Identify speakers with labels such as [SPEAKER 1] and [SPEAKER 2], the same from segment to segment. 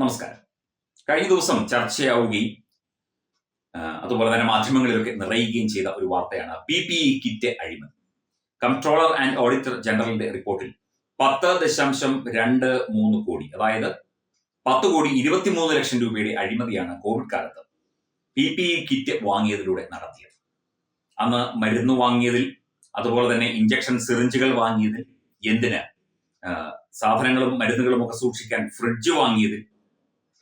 [SPEAKER 1] നമസ്കാരം കഴിഞ്ഞ ദിവസം ചർച്ചയാവുകയും അതുപോലെ തന്നെ മാധ്യമങ്ങളിലൊക്കെ നിറയുകയും ചെയ്ത ഒരു വാർത്തയാണ് പി പി ഇ കിറ്റ് അഴിമതി കംട്രോളർ ആൻഡ് ഓഡിറ്റർ ജനറലിന്റെ റിപ്പോർട്ടിൽ പത്ത് ദശാംശം രണ്ട് മൂന്ന് കോടി അതായത് പത്ത് കോടി ഇരുപത്തിമൂന്ന് ലക്ഷം രൂപയുടെ അഴിമതിയാണ് കോവിഡ് കാലത്ത് പി പി ഇ കിറ്റ് വാങ്ങിയതിലൂടെ നടത്തിയത് അന്ന് മരുന്ന് വാങ്ങിയതിൽ അതുപോലെ തന്നെ ഇഞ്ചക്ഷൻ സിറിഞ്ചുകൾ വാങ്ങിയതിൽ എന്തിന് സാധനങ്ങളും മരുന്നുകളും ഒക്കെ സൂക്ഷിക്കാൻ ഫ്രിഡ്ജ് വാങ്ങിയതിൽ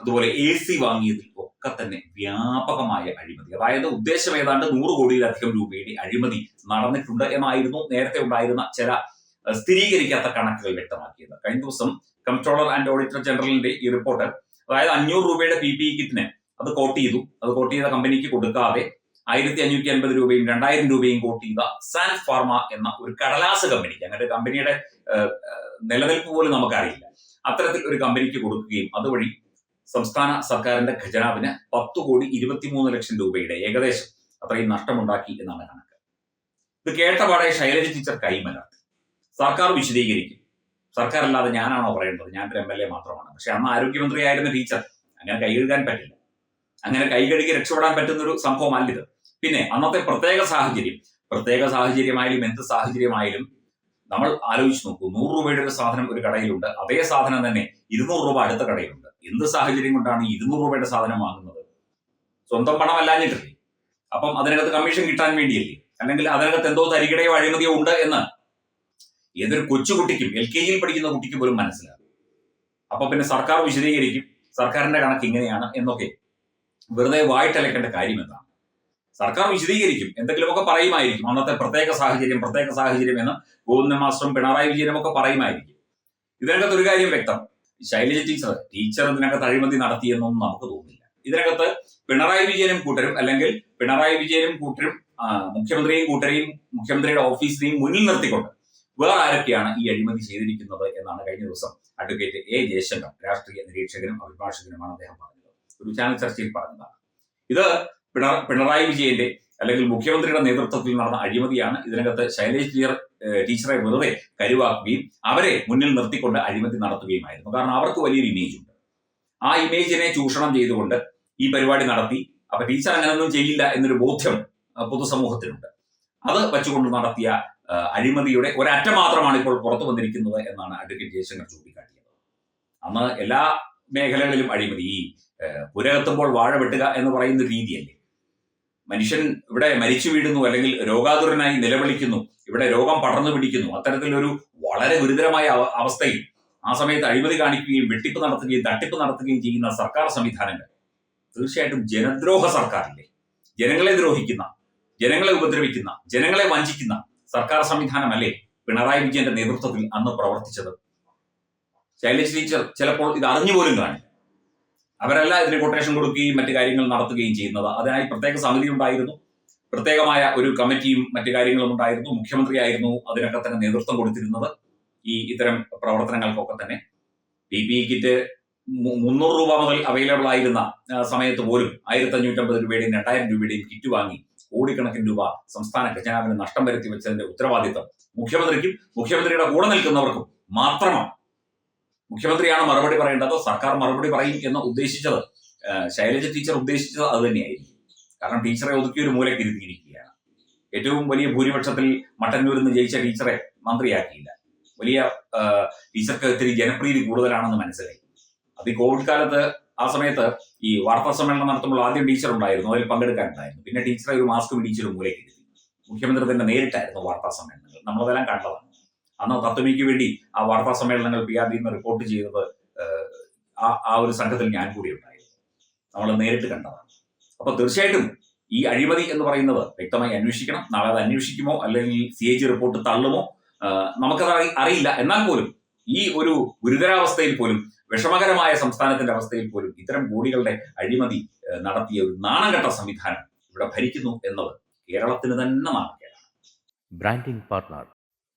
[SPEAKER 1] അതുപോലെ എ സി വാങ്ങിയതിൽ ഒക്കെ തന്നെ വ്യാപകമായ അഴിമതി അതായത് ഉദ്ദേശം ഏതാണ്ട് നൂറ് കോടിയിലധികം രൂപയുടെ അഴിമതി നടന്നിട്ടുണ്ട് എന്നായിരുന്നു നേരത്തെ ഉണ്ടായിരുന്ന ചില സ്ഥിരീകരിക്കാത്ത കണക്കുകൾ വ്യക്തമാക്കിയത് കഴിഞ്ഞ ദിവസം കൺട്രോളർ ആൻഡ് ഓഡിറ്റർ ജനറലിന്റെ ഈ റിപ്പോർട്ട് അതായത് അഞ്ഞൂറ് രൂപയുടെ പി പി കിറ്റിന് അത് കോട്ട് ചെയ്തു അത് കോട്ട് ചെയ്ത കമ്പനിക്ക് കൊടുക്കാതെ ആയിരത്തി അഞ്ഞൂറ്റി അൻപത് രൂപയും രണ്ടായിരം രൂപയും കോട്ട് ചെയ്ത സാൻ ഫാർമ എന്ന ഒരു കടലാസ് കമ്പനിക്ക് അങ്ങനെ കമ്പനിയുടെ നിലനിൽപ്പ് പോലും നമുക്കറിയില്ല അത്തരത്തിൽ ഒരു കമ്പനിക്ക് കൊടുക്കുകയും അതുവഴി സംസ്ഥാന സർക്കാരിന്റെ ഖജനാവിന് പത്തു കോടി ഇരുപത്തിമൂന്ന് ലക്ഷം രൂപയുടെ ഏകദേശം അത്രയും നഷ്ടമുണ്ടാക്കി എന്നാണ് കണക്ക് ഇത് കേട്ടപാടെ ശൈലജ ടീച്ചർ കൈമലർത്തി സർക്കാർ വിശദീകരിക്കും സർക്കാരല്ലാതെ ഞാനാണോ പറയേണ്ടത് ഞാൻ ഒരു എം എൽ എ മാത്രമാണ് പക്ഷെ അന്ന് ആരോഗ്യമന്ത്രിയായിരുന്ന ടീച്ചർ അങ്ങനെ കൈ കഴുകാൻ പറ്റില്ല അങ്ങനെ കൈ കഴുകി രക്ഷപ്പെടാൻ പറ്റുന്നൊരു സംഭവമല്ലിത് പിന്നെ അന്നത്തെ പ്രത്യേക സാഹചര്യം പ്രത്യേക സാഹചര്യമായാലും എന്ത് സാഹചര്യമായാലും നമ്മൾ ആലോചിച്ച് നോക്കൂ നൂറ് രൂപയുടെ ഒരു സാധനം ഒരു കടയിലുണ്ട് അതേ സാധനം തന്നെ ഇരുന്നൂറ് രൂപ അടുത്ത കടയിലുണ്ട് എന്ത് സാഹചര്യം കൊണ്ടാണ് ഇരുന്നൂറ് രൂപയുടെ സാധനം വാങ്ങുന്നത് സ്വന്തം പണം അല്ലാഞ്ഞിട്ടില്ലേ അപ്പം അതിനകത്ത് കമ്മീഷൻ കിട്ടാൻ വേണ്ടിയല്ലേ അല്ലെങ്കിൽ അതിനകത്ത് എന്തോ തരികിടയോ അഴിമതിയോ ഉണ്ട് എന്ന് ഏതൊരു കൊച്ചുകുട്ടിക്കും എൽ കെ ജിയിൽ പഠിക്കുന്ന കുട്ടിക്ക് പോലും മനസ്സിലാകും അപ്പൊ പിന്നെ സർക്കാർ വിശദീകരിക്കും സർക്കാരിന്റെ കണക്ക് ഇങ്ങനെയാണ് എന്നൊക്കെ വെറുതെ വായിട്ടലക്കേണ്ട കാര്യം എന്താണ് സർക്കാർ വിശദീകരിക്കും എന്തെങ്കിലുമൊക്കെ പറയുമായിരിക്കും അന്നത്തെ പ്രത്യേക സാഹചര്യം പ്രത്യേക സാഹചര്യം എന്ന് ഗോവിന്ദൻ മാസ്റ്ററും പിണറായി വിജയനും ഒക്കെ പറയുമായിരിക്കും ഇതിനകത്ത് ഒരു കാര്യം വ്യക്തം ശൈലജ ടീച്ചർ ടീച്ചർ ഇതിനകത്ത് അഴിമതി നടത്തിയെന്നൊന്നും നമുക്ക് തോന്നില്ല ഇതിനകത്ത് പിണറായി വിജയനും കൂട്ടരും അല്ലെങ്കിൽ പിണറായി വിജയനും കൂട്ടരും മുഖ്യമന്ത്രിയും കൂട്ടരെയും മുഖ്യമന്ത്രിയുടെ ഓഫീസിനെയും മുന്നിൽ നിർത്തിക്കൊണ്ട് വേറെ ആരൊക്കെയാണ് ഈ അഴിമതി ചെയ്തിരിക്കുന്നത് എന്നാണ് കഴിഞ്ഞ ദിവസം അഡ്വക്കേറ്റ് എ ജയശങ്കർ രാഷ്ട്രീയ നിരീക്ഷകനും അഭിഭാഷകനുമാണ് അദ്ദേഹം പറഞ്ഞത് ഒരു ചാനൽ ചർച്ചയിൽ പറഞ്ഞതാണ് ഇത് പിണറായി വിജയന്റെ അല്ലെങ്കിൽ മുഖ്യമന്ത്രിയുടെ നേതൃത്വത്തിൽ നടന്ന അഴിമതിയാണ് ഇതിനകത്ത് ശൈലേഷ് ടീച്ചർ ടീച്ചറെ വെറുതെ കരുവാക്കുകയും അവരെ മുന്നിൽ നിർത്തിക്കൊണ്ട് അഴിമതി നടത്തുകയുമായിരുന്നു കാരണം അവർക്ക് വലിയൊരു ഇമേജ് ഉണ്ട് ആ ഇമേജിനെ ചൂഷണം ചെയ്തുകൊണ്ട് ഈ പരിപാടി നടത്തി അപ്പൊ ടീച്ചർ അങ്ങനെയൊന്നും ചെയ്യില്ല എന്നൊരു ബോധ്യം പൊതുസമൂഹത്തിനുണ്ട് അത് വെച്ചുകൊണ്ട് നടത്തിയ അഴിമതിയുടെ ഒരറ്റം മാത്രമാണ് ഇപ്പോൾ പുറത്തു വന്നിരിക്കുന്നത് എന്നാണ് അഡ്വക്കേറ്റ് ജയശങ്കർ ചൂണ്ടിക്കാട്ടിയത് അന്ന് എല്ലാ മേഖലകളിലും അഴിമതി ഈ പുരകത്തുമ്പോൾ വാഴ വെട്ടുക എന്ന് പറയുന്ന രീതിയല്ലേ മനുഷ്യൻ ഇവിടെ മരിച്ചു വീഴുന്നു അല്ലെങ്കിൽ രോഗാതുരനായി നിലവിളിക്കുന്നു ഇവിടെ രോഗം പടർന്നു പിടിക്കുന്നു അത്തരത്തിലൊരു വളരെ ഗുരുതരമായ അവസ്ഥയിൽ ആ സമയത്ത് അഴിമതി കാണിക്കുകയും വെട്ടിപ്പ് നടത്തുകയും തട്ടിപ്പ് നടത്തുകയും ചെയ്യുന്ന സർക്കാർ സംവിധാനങ്ങൾ തീർച്ചയായിട്ടും ജനദ്രോഹ സർക്കാരില്ലേ ജനങ്ങളെ ദ്രോഹിക്കുന്ന ജനങ്ങളെ ഉപദ്രവിക്കുന്ന ജനങ്ങളെ വഞ്ചിക്കുന്ന സർക്കാർ സംവിധാനമല്ലേ പിണറായി വിജയന്റെ നേതൃത്വത്തിൽ അന്ന് പ്രവർത്തിച്ചത് ശൈലജ് ടീച്ചർ ചിലപ്പോൾ ഇത് അറിഞ്ഞുപോലും കാണില്ല അവരെല്ലാം ഇതിന് കൊട്ടേഷൻ കൊടുക്കുകയും മറ്റു കാര്യങ്ങൾ നടത്തുകയും ചെയ്യുന്നത് അതിനായി പ്രത്യേക സമിതി ഉണ്ടായിരുന്നു പ്രത്യേകമായ ഒരു കമ്മിറ്റിയും മറ്റു കാര്യങ്ങളും ഉണ്ടായിരുന്നു മുഖ്യമന്ത്രിയായിരുന്നു അതിനൊക്കെ തന്നെ നേതൃത്വം കൊടുത്തിരുന്നത് ഈ ഇത്തരം പ്രവർത്തനങ്ങൾക്കൊക്കെ തന്നെ പി പി കിറ്റ് മുന്നൂറ് രൂപ മുതൽ അവൈലബിൾ ആയിരുന്ന സമയത്ത് പോലും ആയിരത്തി അഞ്ഞൂറ്റമ്പത് രൂപയുടെയും രണ്ടായിരം രൂപയുടെയും കിറ്റ് വാങ്ങി കോടിക്കണക്കിന് രൂപ സംസ്ഥാന ഖജനാവിന് നഷ്ടം വരുത്തി വെച്ചതിന്റെ ഉത്തരവാദിത്തം മുഖ്യമന്ത്രിക്കും മുഖ്യമന്ത്രിയുടെ കൂടെ നിൽക്കുന്നവർക്കും മാത്രമാണ് മുഖ്യമന്ത്രിയാണ് മറുപടി പറയേണ്ടത് സർക്കാർ മറുപടി പറയും എന്ന് ഉദ്ദേശിച്ചത് ശൈലജ ടീച്ചർ ഉദ്ദേശിച്ചത് അത് തന്നെയായിരിക്കും കാരണം ടീച്ചറെ ഒതുക്കി ഒരു മൂലയ്ക്ക് ഇരുത്തിയിരിക്കുകയാണ് ഏറ്റവും വലിയ ഭൂരിപക്ഷത്തിൽ മട്ടന്നൂരിൽ നിന്ന് ജയിച്ച ടീച്ചറെ മന്ത്രിയാക്കിയില്ല വലിയ ടീച്ചർക്ക് ഇത്തിരി ജനപ്രീതി കൂടുതലാണെന്ന് മനസ്സിലായി അത് ഈ കോവിഡ് കാലത്ത് ആ സമയത്ത് ഈ വാർത്താ സമ്മേളനം നടത്തുമ്പോൾ ആദ്യം ടീച്ചർ ഉണ്ടായിരുന്നു അതിൽ പങ്കെടുക്കാനുണ്ടായിരുന്നു പിന്നെ ടീച്ചറെ ഒരു മാസ്ക് പിടിച്ചൊരു മൂലയ്ക്ക് ഇരുത്തി മുഖ്യമന്ത്രി തന്നെ നേരിട്ടായിരുന്നു വാർത്താ സമ്മേളനങ്ങൾ നമ്മളതെല്ലാം കണ്ടതാണ് അന്ന് തത്വമിക്ക് വേണ്ടി ആ വാർത്താ സമ്മേളനങ്ങൾ പി ആർ ഡിന്ന് റിപ്പോർട്ട് ചെയ്തത് ആ ഒരു സംഘത്തിൽ ഞാൻ കൂടി ഉണ്ടായിരുന്നു നമ്മൾ നേരിട്ട് കണ്ടതാണ് അപ്പൊ തീർച്ചയായിട്ടും ഈ അഴിമതി എന്ന് പറയുന്നത് വ്യക്തമായി അന്വേഷിക്കണം നാളെ അത് അന്വേഷിക്കുമോ അല്ലെങ്കിൽ സി എ ജി റിപ്പോർട്ട് തള്ളുമോ നമുക്കത് അറിയില്ല എന്നാൽ പോലും ഈ ഒരു ഗുരുതരാവസ്ഥയിൽ പോലും വിഷമകരമായ സംസ്ഥാനത്തിന്റെ അവസ്ഥയിൽ പോലും ഇത്തരം കോടികളുടെ അഴിമതി നടത്തിയ ഒരു നാണംകെട്ട സംവിധാനം ഇവിടെ ഭരിക്കുന്നു എന്നത് കേരളത്തിന് തന്നെ നാണക്കേടാണ്
[SPEAKER 2] branding partner